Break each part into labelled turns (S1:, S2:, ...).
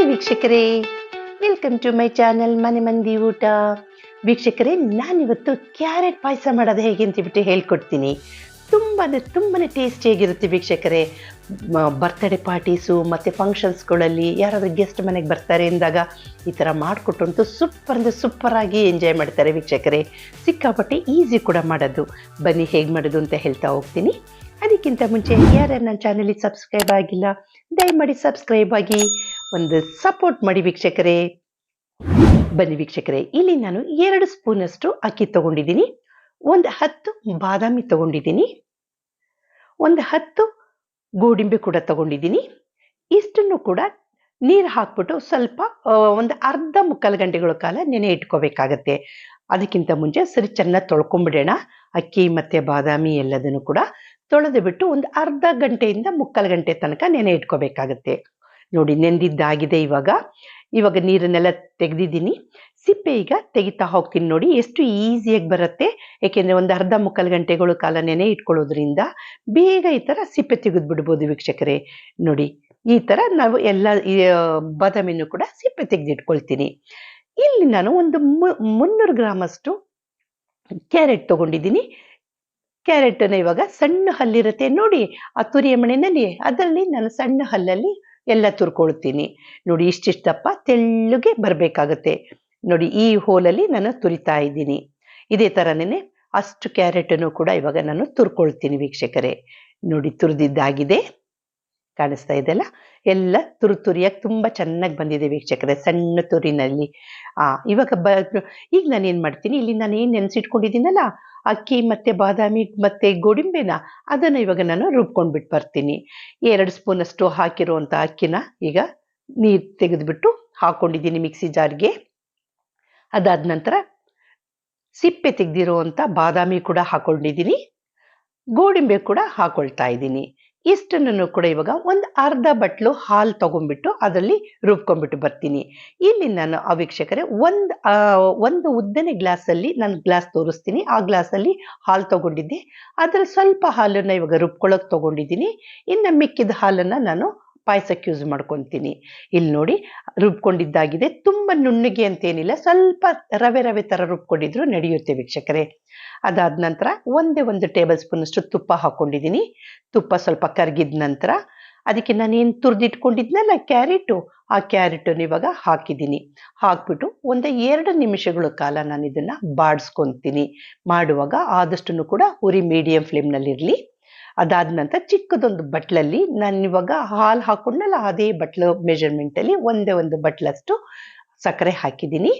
S1: Hi ವೀಕ್ಷಕರೇ. Welcome to my channel ಮನೆ ಮಂದಿ ಊಟ. ವೀಕ್ಷಕರೇ, ನಾನಿವತ್ತು ಕ್ಯಾರೆಟ್ ಪಾಯಸ ಮಾಡೋದು ಹೇಗೆ ಅಂತಬಿಟ್ಟು ಹೇಳ್ಕೊಡ್ತೀನಿ. ತುಂಬಾ ತುಂಬಾ ಟೇಸ್ಟಿಯಾಗಿರುತ್ತೆ ವೀಕ್ಷಕರೇ. ಬರ್ತ್ಡೇ ಪಾರ್ಟೀಸು ಮತ್ತು ಫಂಕ್ಷನ್ಸ್ಗಳಲ್ಲಿ ಯಾರಾದರೂ ಗೆಸ್ಟ್ ಮನೆಗೆ ಬರ್ತಾರೆ ಎಂದಾಗ ಈ ಥರ ಮಾಡಿಕೊಟ್ಟಂತೂ ಸೂಪರ್ ಅಂದರೆ ಸೂಪರಾಗಿ ಎಂಜಾಯ್ ಮಾಡ್ತಾರೆ ವೀಕ್ಷಕರೇ. ಸಿಕ್ಕಾಪಟ್ಟೆ ಈಸಿ ಕೂಡ ಮಾಡೋದು. ಬನ್ನಿ ಹೇಗೆ ಮಾಡೋದು ಅಂತ ಹೇಳ್ತಾ ಹೋಗ್ತೀನಿ. ಅದಕ್ಕಿಂತ ಮುಂಚೆ ಯಾರ್ಯಾರು ನನ್ನ ಚಾನಲಿಗೆ ಸಬ್ಸ್ಕ್ರೈಬ್ ಆಗಿಲ್ಲ ದಯಮಾಡಿ ಸಬ್ಸ್ಕ್ರೈಬ್ ಆಗಿ ಒಂದು ಸಪೋರ್ಟ್ ಮಾಡಿ ವೀಕ್ಷಕರೇ. ಬನ್ನಿ ವೀಕ್ಷಕರೇ, ಇಲ್ಲಿ ನಾನು ಎರಡು ಸ್ಪೂನಷ್ಟು ಅಕ್ಕಿ ತಗೊಂಡಿದ್ದೀನಿ. ಒಂದು ಹತ್ತು ಬಾದಾಮಿ ತಗೊಂಡಿದ್ದೀನಿ. ಒಂದು ಹತ್ತು ಗೋಡಿಂಬೆ ಕೂಡ ತಗೊಂಡಿದ್ದೀನಿ. ಇಷ್ಟನ್ನು ಕೂಡ ನೀರು ಹಾಕ್ಬಿಟ್ಟು ಸ್ವಲ್ಪ ಒಂದು ಅರ್ಧ ಮುಕ್ಕಾಲು ಗಂಟೆಗಳ ಕಾಲ ನೆನೆ ಇಟ್ಕೋಬೇಕಾಗತ್ತೆ. ಅದಕ್ಕಿಂತ ಮುಂಚೆ ಸರಿ ಚೆನ್ನಾಗಿ ತೊಳ್ಕೊಂಬಿಡೋಣ. ಅಕ್ಕಿ ಮತ್ತು ಬಾದಾಮಿ ಎಲ್ಲದನ್ನು ಕೂಡ ತೊಳೆದು ಬಿಟ್ಟು ಒಂದು ಅರ್ಧ ಗಂಟೆಯಿಂದ ಮುಕ್ಕಾಲು ಗಂಟೆ ತನಕ ನೆನೆ ಇಟ್ಕೋಬೇಕಾಗತ್ತೆ. ನೋಡಿ, ನೆಂದಿದ್ದಾಗಿದೆ ಇವಾಗ. ಇವಾಗ ನೀರನ್ನೆಲ್ಲ ತೆಗೆದಿದ್ದೀನಿ. ಸಿಪ್ಪೆ ಈಗ ತೆಗಿತಾ ಹೋಗ್ತೀನಿ ನೋಡಿ, ಎಷ್ಟು ಈಸಿಯಾಗಿ ಬರುತ್ತೆ. ಏಕೆಂದರೆ ಒಂದು ಅರ್ಧ ಮುಕ್ಕಾಲು ಗಂಟೆಗಳು ಕಾಲ ನೆನೆ ಇಟ್ಕೊಳ್ಳೋದ್ರಿಂದ ಬೇಗ ಈ ಥರ ಸಿಪ್ಪೆ ತೆಗೆದು ಬಿಡ್ಬೋದು ವೀಕ್ಷಕರೇ. ನೋಡಿ, ಈ ಥರ ನಾವು ಎಲ್ಲ ಬಾದಾಮಿನೂ ಕೂಡ ಸಿಪ್ಪೆ ತೆಗೆದಿಟ್ಕೊಳ್ತೀನಿ. ಇಲ್ಲಿ ನಾನು ಒಂದು ಮುನ್ನೂರು ಗ್ರಾಮಷ್ಟು ಕ್ಯಾರೆಟ್ ತಗೊಂಡಿದ್ದೀನಿ. ಕ್ಯಾರೆಟನ್ನು ಇವಾಗ ಸಣ್ಣ ಹಲ್ಲಿರುತ್ತೆ ನೋಡಿ, ಆ ತುರಿಯ ಮಣೆಯಲ್ಲಿ ಅದರಲ್ಲಿ ನಾನು ಸಣ್ಣ ಹಲ್ಲಲ್ಲಿ ಎಲ್ಲ ತುರ್ಕೊಳ್ತೀನಿ. ನೋಡಿ ಇಷ್ಟಿಷ್ಟಪ್ಪ ತೆಳ್ಳಗೆ ಬರಬೇಕಾಗತ್ತೆ. ನೋಡಿ ಈ ಹೋಲಲ್ಲಿ ನಾನು ತುರಿತಾ ಇದ್ದೀನಿ. ಇದೇ ಥರನೇ ಅಷ್ಟು ಕ್ಯಾರೆಟನ್ನು ಕೂಡ ಇವಾಗ ನಾನು ತುರ್ಕೊಳ್ತೀನಿ ವೀಕ್ಷಕರೇ. ನೋಡಿ ತುರಿದಿದ್ದಾಗಿದೆ. ಕಾಣಿಸ್ತಾ ಇದೆಯಲ್ಲ ಎಲ್ಲ ತುರು ತುರಿಯಾಗಿ ತುಂಬ ಚೆನ್ನಾಗಿ ಬಂದಿದೆ ವೀಕ್ಷಕರೇ, ಸಣ್ಣ ತುರಿನಲ್ಲಿ. ಆ, ಇವಾಗ ಬ, ಈಗ ನಾನು ಮಾಡ್ತೀನಿ? ಇಲ್ಲಿ ನಾನು ಏನು ನೆನೆಸಿಟ್ಕೊಂಡಿದ್ದೀನಲ್ಲ? ಅಕ್ಕಿ ಮತ್ತೆ ಬಾದಾಮಿ ಮತ್ತೆ ಗೋಡಿಂಬೆನ, ಅದನ್ನು ಇವಾಗ ನಾನು ರುಬ್ಕೊಂಡ್ಬಿಟ್ಟು ಬರ್ತೀನಿ. ಎರಡು ಸ್ಪೂನಷ್ಟು ಹಾಕಿರುವಂಥ ಅಕ್ಕಿನ ಈಗ ನೀರು ತೆಗೆದುಬಿಟ್ಟು ಹಾಕೊಂಡಿದ್ದೀನಿ ಮಿಕ್ಸಿ ಜಾರ್ಗೆ. ಅದಾದ ನಂತರ ಸಿಪ್ಪೆ ತೆಗೆದಿರುವಂಥ ಬಾದಾಮಿ ಕೂಡ ಹಾಕೊಂಡಿದ್ದೀನಿ. ಗೋಡಿಂಬೆ ಕೂಡ ಹಾಕೊಳ್ತಾ ಇದ್ದೀನಿ. ಇಷ್ಟನ್ನು ಕೂಡ ಇವಾಗ ಒಂದು ಅರ್ಧ ಬಟ್ಲು ಹಾಲು ತಗೊಂಡ್ಬಿಟ್ಟು ಅದರಲ್ಲಿ ರುಬ್ಕೊಂಡ್ಬಿಟ್ಟು ಬರ್ತೀನಿ. ಇಲ್ಲಿ ನಾನು ಆ ವೀಕ್ಷಕರೇ ಒಂದು ಒಂದು ಉದ್ದನೆ ಗ್ಲಾಸಲ್ಲಿ ನಾನು ಗ್ಲಾಸ್ ತೋರಿಸ್ತೀನಿ. ಆ ಗ್ಲಾಸಲ್ಲಿ ಹಾಲು ತಗೊಂಡಿದ್ದೆ. ಅದರ ಸ್ವಲ್ಪ ಹಾಲನ್ನು ಇವಾಗ ರುಬ್ಕೊಳ್ಳೋಕೆ ತಗೊಂಡಿದ್ದೀನಿ. ಇನ್ನು ಮಿಕ್ಕಿದ ಹಾಲನ್ನು ನಾನು ಪಾಯಸಕ್ಕೆ ಯೂಸ್ ಮಾಡ್ಕೊತೀನಿ. ಇಲ್ಲಿ ನೋಡಿ, ರುಬ್ಕೊಂಡಿದ್ದಾಗಿದೆ. ತುಂಬ ನುಣ್ಣಗೆ ಅಂತೇನಿಲ್ಲ, ಸ್ವಲ್ಪ ರವೆ ರವೆ ಥರ ರುಬ್ಕೊಂಡಿದ್ರು ನಡೆಯುತ್ತೆ ವೀಕ್ಷಕರೇ. ಅದಾದ ನಂತರ ಒಂದೇ ಒಂದು ಟೇಬಲ್ ಸ್ಪೂನಷ್ಟು ತುಪ್ಪ ಹಾಕ್ಕೊಂಡಿದ್ದೀನಿ ತುಪ್ಪ ಸ್ವಲ್ಪ ಕರಗಿದ ನಂತರ ಅದಕ್ಕೆ ನಾನೇನು ತುರಿದಿಟ್ಕೊಂಡಿದ್ನಲ್ಲ, ಕ್ಯಾರೆಟು, ಆ ಕ್ಯಾರೆಟನ್ನು ಇವಾಗ ಹಾಕಿದ್ದೀನಿ. ಹಾಕ್ಬಿಟ್ಟು ಒಂದು ಎರಡು ನಿಮಿಷಗಳ ಕಾಲ ನಾನು ಇದನ್ನು ಬಾಡಿಸ್ಕೊತೀನಿ. ಮಾಡುವಾಗ ಆದಷ್ಟು ಕೂಡ ಉರಿ ಮೀಡಿಯಂ ಫ್ಲೇಮ್ನಲ್ಲಿರಲಿ ಅದಾದ ನಂತರ ಚಿಕ್ಕದೊಂದು ಬಟ್ಲಲ್ಲಿ ನಾನು ಇವಾಗ ಹಾಲು ಹಾಕೊಂಡಲ್ಲ, ಅದೇ ಬಟ್ಲು ಮೆಜರ್ಮೆಂಟಲ್ಲಿ ಒಂದೇ ಒಂದು ಬಟ್ಲಷ್ಟು ಸಕ್ಕರೆ ಹಾಕಿದ್ದೀನಿ.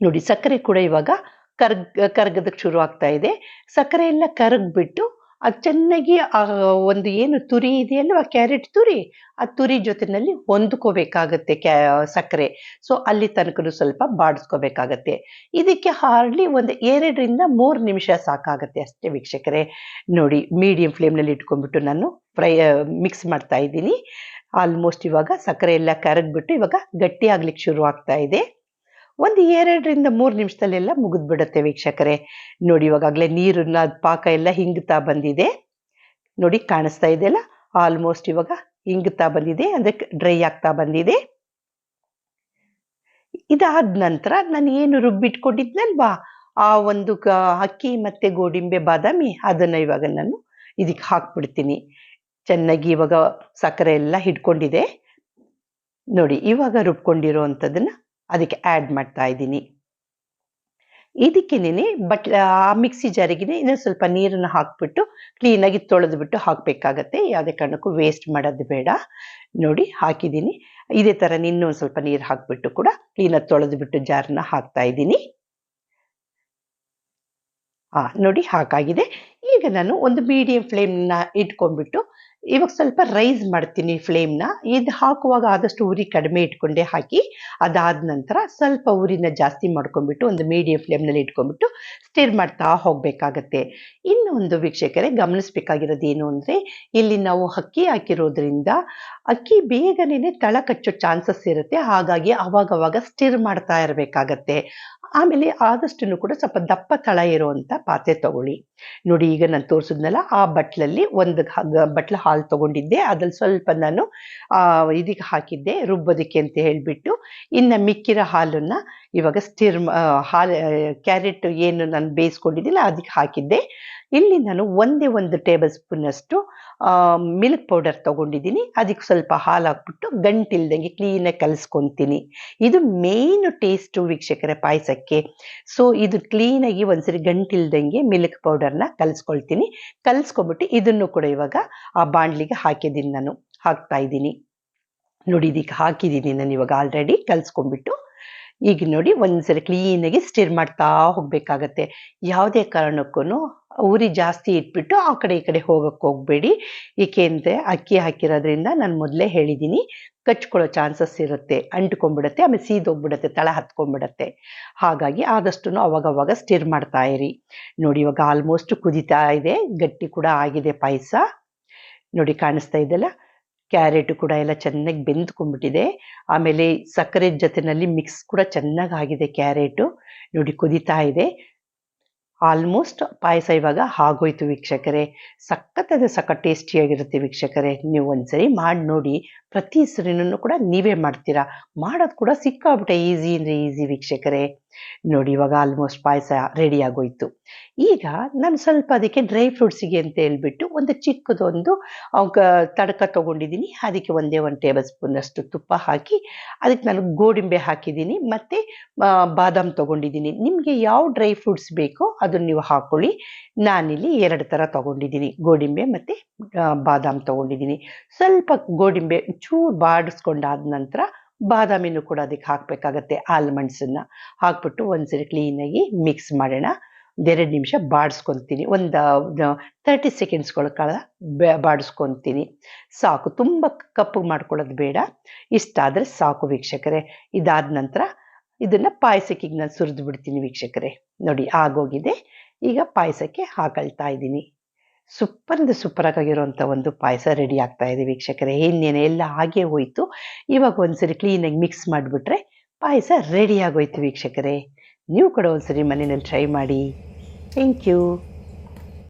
S1: ನೋಡಿ, ಸಕ್ಕರೆ ಕೂಡ ಇವಾಗ ಕರ್ಗ್ ಕರ್ಗದಕ್ಕೆ ಶುರು ಆಗ್ತಾ ಇದೆ. ಸಕ್ಕರೆ ಎಲ್ಲ ಕರಗ್ಬಿಟ್ಟು ಅದು ಚೆನ್ನಾಗಿ ಆ ಒಂದು ಏನು ತುರಿ ಇದೆಯಲ್ವ ಕ್ಯಾರೆಟ್ ತುರಿ, ಆ ತುರಿ ಜೊತೆನಲ್ಲಿ ಹೊಂದ್ಕೋಬೇಕಾಗತ್ತೆ ಕ್ಯಾ, ಸಕ್ಕರೆ. ಸೊ ಅಲ್ಲಿ ತನಕನೂ ಸ್ವಲ್ಪ ಬಾಡಿಸ್ಕೋಬೇಕಾಗತ್ತೆ. ಇದಕ್ಕೆ ಹಾರ್ಡ್ಲಿ ಒಂದು ಎರಡರಿಂದ ಮೂರು ನಿಮಿಷ ಸಾಕಾಗತ್ತೆ ಅಷ್ಟೇ ವೀಕ್ಷಕರೇ. ನೋಡಿ ಮೀಡಿಯಂ ಫ್ಲೇಮ್ನಲ್ಲಿ ಇಟ್ಕೊಂಡ್ಬಿಟ್ಟು ನಾನು ಫ್ರೈ ಮಿಕ್ಸ್ ಮಾಡ್ತಾ ಇದ್ದೀನಿ. ಆಲ್ಮೋಸ್ಟ್ ಇವಾಗ ಸಕ್ಕರೆ ಎಲ್ಲ ಕರಗ್ಬಿಟ್ಟು ಇವಾಗ ಗಟ್ಟಿ ಆಗ್ಲಿಕ್ಕೆ ಶುರು ಆಗ್ತಾ ಇದೆ. ಒಂದು ಎರಡರಿಂದ ಮೂರು ನಿಮಿಷದಲ್ಲೆಲ್ಲ ಮುಗಿದ್ಬಿಡುತ್ತೆ ವೀಕ್ಷಕರೇ. ನೋಡಿ ಇವಾಗಲೇ ನೀರನ್ನ ಪಾಕ ಎಲ್ಲ ಹಿಂಗ್ತಾ ಬಂದಿದೆ. ನೋಡಿ, ಕಾಣಿಸ್ತಾ ಇದೆಯಲ್ಲ ಆಲ್ಮೋಸ್ಟ್ ಇವಾಗ ಹಿಂಗ್ತಾ ಬಂದಿದೆ ಅಂದ್ರೆ ಡ್ರೈ ಆಗ್ತಾ ಬಂದಿದೆ. ಇದಾದ ನಂತರ ನಾನು ಏನು ರುಬ್ಬಿಟ್ಕೊಂಡಿದ್ನಲ್ವಾ? ಆ ಒಂದು ಅಕ್ಕಿ ಮತ್ತೆ ಗೋಡಿಂಬೆ, ಬಾದಾಮಿ, ಅದನ್ನ ಇವಾಗ ನಾನು ಇದಕ್ಕೆ ಹಾಕ್ಬಿಡ್ತೀನಿ. ಚೆನ್ನಾಗಿ ಇವಾಗ ಸಕ್ಕರೆ ಎಲ್ಲ ಹಿಡ್ಕೊಂಡಿದೆ. ನೋಡಿ, ಇವಾಗ ರುಬ್ಕೊಂಡಿರೋವಂಥದ್ದನ್ನ ಅದಕ್ಕೆ ಆ್ಯಡ್ ಮಾಡ್ತಾ ಇದ್ದೀನಿ. ಇದಕ್ಕೇನೆ ಬಟ್, ಆ, ಮಿಕ್ಸಿ ಜಾರಿಗೆ ಇನ್ನೊಂದು ಸ್ವಲ್ಪ ನೀರನ್ನು ಹಾಕ್ಬಿಟ್ಟು ಕ್ಲೀನಾಗಿ ತೊಳೆದ್ಬಿಟ್ಟು ಹಾಕಬೇಕಾಗತ್ತೆ. ಯಾವುದೇ ಕಾರಣಕ್ಕೂ ವೇಸ್ಟ್ ಮಾಡೋದು ಬೇಡ. ನೋಡಿ, ಹಾಕಿದ್ದೀನಿ. ಇದೇ ಥರ ಇನ್ನೊಂದು ಸ್ವಲ್ಪ ನೀರು ಹಾಕ್ಬಿಟ್ಟು ಕೂಡ ಕ್ಲೀನಾಗಿ ತೊಳೆದ್ಬಿಟ್ಟು ಜಾರನ್ನ ಹಾಕ್ತಾ ಇದ್ದೀನಿ. ನೋಡಿ, ಹಾಕಾಗಿದೆ. ಈಗ ನಾನು ಒಂದು ಮೀಡಿಯಂ ಫ್ಲೇಮ್ನ ಇಟ್ಕೊಂಡ್ಬಿಟ್ಟು ಇವಾಗ ಸ್ವಲ್ಪ ರೈಸ್ ಮಾಡ್ತೀನಿ ಫ್ಲೇಮ್ನ ಇದು ಹಾಕುವಾಗ ಆದಷ್ಟು ಉರಿ ಕಡಿಮೆ ಇಟ್ಕೊಂಡೆ ಹಾಕಿ, ಅದಾದ ನಂತರ ಸ್ವಲ್ಪ ಉರಿನ ಜಾಸ್ತಿ ಮಾಡ್ಕೊಂಡ್ಬಿಟ್ಟು ಒಂದು ಮೀಡಿಯಂ ಫ್ಲೇಮ್ನಲ್ಲಿ ಇಟ್ಕೊಂಡ್ಬಿಟ್ಟು ಸ್ಟಿರ್ ಮಾಡ್ತಾ ಹೋಗಬೇಕಾಗತ್ತೆ. ಇನ್ನೊಂದು ಒಂದು ವೀಕ್ಷಕರೇ ಗಮನಿಸ್ಬೇಕಾಗಿರೋದು ಏನು ಅಂದರೆ, ಇಲ್ಲಿ ನಾವು ಅಕ್ಕಿ ಹಾಕಿರೋದ್ರಿಂದ ಅಕ್ಕಿ ಬೇಗನೆ ತಳ ಕಚ್ಚೋ ಚಾನ್ಸಸ್ ಇರುತ್ತೆ. ಹಾಗಾಗಿ ಅವಾಗವಾಗ ಸ್ಟಿರ್ ಮಾಡ್ತಾ ಇರಬೇಕಾಗತ್ತೆ. ಆಮೇಲೆ ಆದಷ್ಟು ಕೂಡ ಸ್ವಲ್ಪ ದಪ್ಪ ತಳ ಇರುವಂಥ ಪಾತ್ರೆ ತಗೊಳ್ಳಿ. ನೋಡಿ ಈಗ ನಾನು ತೋರಿಸಿದ್ನಲ್ಲ ಆ ಬಟ್ಲಲ್ಲಿ ಒಂದು ಬಟ್ಲ ಹಾಲು ತಗೊಂಡಿದ್ದೆ. ಅದ್ರಲ್ಲಿ ಸ್ವಲ್ಪ ನಾನು ಆ, ಇದಕ್ಕೆ ಹಾಕಿದ್ದೆ ರುಬ್ಬೋದಕ್ಕೆ ಅಂತ ಹೇಳಿಬಿಟ್ಟು ಇನ್ನು ಮಿಕ್ಕಿರೋ ಹಾಲನ್ನು ಇವಾಗ ಸ್ಟಿರ್ ಹಾಲು ಕ್ಯಾರೆಟ್ ಏನು ನಾನು ಬೇಯಿಸ್ಕೊಂಡಿದ್ದಿಲ್ಲ ಅದಕ್ಕೆ ಹಾಕಿದ್ದೆ. ಇಲ್ಲಿ ನಾನು ಒಂದೇ ಒಂದು ಟೇಬಲ್ ಸ್ಪೂನಷ್ಟು ಮಿಲ್ಕ್ ಪೌಡರ್ ತಗೊಂಡಿದ್ದೀನಿ. ಅದಕ್ಕೆ ಸ್ವಲ್ಪ ಹಾಲು ಹಾಕ್ಬಿಟ್ಟು ಗಂಟಿಲ್ದಂಗೆ ಕ್ಲೀನಾಗಿ ಕಲಿಸ್ಕೊತೀನಿ. ಇದು ಮೇಯ್ನು ಟೇಸ್ಟು ವೀಕ್ಷಕರ ಪಾಯಸಕ್ಕೆ. ಸೊ ಇದು ಕ್ಲೀನಾಗಿ ಒಂದ್ಸರಿ ಗಂಟಿಲ್ದಂಗೆ ಮಿಲ್ಕ್ ಪೌಡರ್ನ ಕಲಿಸ್ಕೊಳ್ತೀನಿ. ಕಲಿಸ್ಕೊಂಬಿಟ್ಟು ಇದನ್ನು ಕೂಡ ಇವಾಗ ಆ ಬಾಣಲಿಗೆ ಹಾಕಿದ್ದೀನಿ ನಾನು. ಹಾಕ್ತಾ ಇದ್ದೀನಿ. ನೋಡಿ ಇದಕ್ಕೆ ಹಾಕಿದ್ದೀನಿ ನಾನು ಇವಾಗ ಆಲ್ರೆಡಿ ಕಲಿಸ್ಕೊಂಡ್ಬಿಟ್ಟು ಈಗ ನೋಡಿ ಒಂದ್ಸರಿ ಕ್ಲೀನಾಗಿ ಸ್ಟಿರ್ ಮಾಡ್ತಾ ಹೋಗ್ಬೇಕಾಗತ್ತೆ. ಯಾವುದೇ ಕಾರಣಕ್ಕೂ ಉರಿ ಜಾಸ್ತಿ ಇಟ್ಬಿಟ್ಟು ಆ ಕಡೆ ಈ ಕಡೆ ಹೋಗಕ್ಕೆ ಹೋಗಬೇಡಿ. ಏಕೆಂದರೆ ಅಕ್ಕಿ ಹಾಕಿರೋದ್ರಿಂದ ನಾನು ಮೊದಲೇ ಹೇಳಿದ್ದೀನಿ ಕಚ್ಕೊಳ್ಳೋ ಚಾನ್ಸಸ್ ಇರುತ್ತೆ, ಅಂಟ್ಕೊಂಡ್ಬಿಡುತ್ತೆ, ಆಮೇಲೆ ಸೀದೋಗ್ಬಿಡುತ್ತೆ ತಳ ಹತ್ಕೊಂಡ್ಬಿಡುತ್ತೆ. ಹಾಗಾಗಿ ಆದಷ್ಟು ಅವಾಗವಾಗ ಸ್ಟಿರ್ ಮಾಡ್ತಾ ಇರಿ. ನೋಡಿ ಇವಾಗ ಆಲ್ಮೋಸ್ಟ್ ಕುದಿತಾ ಇದೆ, ಗಟ್ಟಿ ಕೂಡ ಆಗಿದೆ ಪಾಯಸ. ನೋಡಿ ಕಾಣಿಸ್ತಾ ಇದೆಯಲ್ಲ? ಕ್ಯಾರೆಟ್ ಕೂಡ ಎಲ್ಲ ಚೆನ್ನಾಗಿ ಬೆಂದ್ಕೊಂಡ್ಬಿಟ್ಟಿದೆ. ಆಮೇಲೆ ಸಕ್ಕರೆ ಜೊತೆನಲ್ಲಿ ಮಿಕ್ಸ್ ಕೂಡ ಚೆನ್ನಾಗಿ ಆಗಿದೆ ಕ್ಯಾರೆಟು. ನೋಡಿ ಕುದೀತಾ ಇದೆ. ಆಲ್ಮೋಸ್ಟ್ ಪಾಯಸ ಇವಾಗ ಆಗೋಯ್ತು ವೀಕ್ಷಕರೇ. ಸಖತ್ತಾದ ಸಖ ಟೇಸ್ಟಿಯಾಗಿರುತ್ತೆ ವೀಕ್ಷಕರೇ. ನೀವು ಒಂದ್ಸರಿ ಮಾಡಿ ನೋಡಿ. ಪ್ರತಿ ಸರಿನೂ ಕೂಡ ನೀವೇ ಮಾಡ್ತೀರಾ? ಮಾಡೋದು ಕೂಡ ಸಿಕ್ಕಾಬಿಟ್ಟೆ ಈಸಿ ಅಂದರೆ ಈಸಿ ವೀಕ್ಷಕರೇ. ನೋಡಿ, ಇವಾಗ ಆಲ್ಮೋಸ್ಟ್ ಪಾಯಸ ರೆಡಿ ಆಗೋಯ್ತು. ಈಗ ನಾನು ಸ್ವಲ್ಪ ಅದಕ್ಕೆ ಡ್ರೈ ಫ್ರೂಟ್ಸಿಗೆ ಅಂತ ಹೇಳ್ಬಿಟ್ಟು ಒಂದು ಚಿಕ್ಕದೊಂದು ತಡಕ ತೊಗೊಂಡಿದ್ದೀನಿ ಅದಕ್ಕೆ ಒಂದೇ ಒಂದು ಟೇಬಲ್ ಸ್ಪೂನಷ್ಟು ತುಪ್ಪ ಹಾಕಿ, ಅದಕ್ಕೆ ನಾನು ಗೋಡಿಂಬೆ ಹಾಕಿದ್ದೀನಿ ಮತ್ತು ಬಾದಾಮ್ ತೊಗೊಂಡಿದ್ದೀನಿ ನಿಮಗೆ ಯಾವ ಡ್ರೈ ಫ್ರೂಟ್ಸ್ ಬೇಕೋ ಅದನ್ನು ನೀವು ಹಾಕ್ಕೊಳ್ಳಿ ನಾನಿಲ್ಲಿ ಎರಡು ಥರ ತೊಗೊಂಡಿದ್ದೀನಿ ಗೋಡಿಂಬೆ ಮತ್ತು ಬಾದಾಮ್ ತೊಗೊಂಡಿದ್ದೀನಿ ಸ್ವಲ್ಪ ಗೋಡಿಂಬೆ ಚೂರು ಬಾಡಿಸ್ಕೊಂಡಾದ ನಂತರ ಬಾದಾಮಿನೂ ಕೂಡ ಅದಕ್ಕೆ ಹಾಕಬೇಕಾಗತ್ತೆ ಆಲ್ಮಂಡ್ಸನ್ನು. ಹಾಕ್ಬಿಟ್ಟು ಒಂದ್ಸರಿ ಕ್ಲೀನಾಗಿ ಮಿಕ್ಸ್ ಮಾಡೋಣ. ಒಂದೆರಡು ನಿಮಿಷ ಬಾಡಿಸ್ಕೊತೀನಿ. ಒಂದು ತರ್ಟಿ ಸೆಕೆಂಡ್ಸ್ಗಳ ಕಾಲ ಬಾಡಿಸ್ಕೊತೀನಿ. ಸಾಕು, ತುಂಬ ಕಪ್ಪು ಮಾಡ್ಕೊಳ್ಳೋದು ಬೇಡ. ಇಷ್ಟ ಆದರೆ ಸಾಕು ವೀಕ್ಷಕರೇ. ಇದಾದ ನಂತರ ಇದನ್ನು ಪಾಯಸಕ್ಕೆ ನಾನು ಸುರಿದು ಬಿಡ್ತೀನಿ ವೀಕ್ಷಕರೇ. ನೋಡಿ, ಆಗೋಗಿದೆ. ಈಗ ಪಾಯಸಕ್ಕೆ ಹಾಕಳ್ತಾ ಇದ್ದೀನಿ. ಸೂಪರ್ ಸೂಪರಾಗಿರುವಂಥ ಒಂದು ಪಾಯಸ ರೆಡಿ ಆಗ್ತಾ ಇದೆ ವೀಕ್ಷಕರೇ. ಇನ್ನೇನು, ಎಲ್ಲ ಹಾಗೆ ಹೋಯ್ತು. ಇವಾಗ ಒಂದ್ಸರಿ ಕ್ಲೀನಾಗಿ ಮಿಕ್ಸ್ ಮಾಡಿಬಿಟ್ರೆ ಪಾಯಸ ರೆಡಿ ಆಗೋಯ್ತು ವೀಕ್ಷಕರೇ. ನೀವು ಕೂಡ ಒಂದ್ಸರಿ ಮನೆಯಲ್ಲಿ ಟ್ರೈ ಮಾಡಿ. Thank you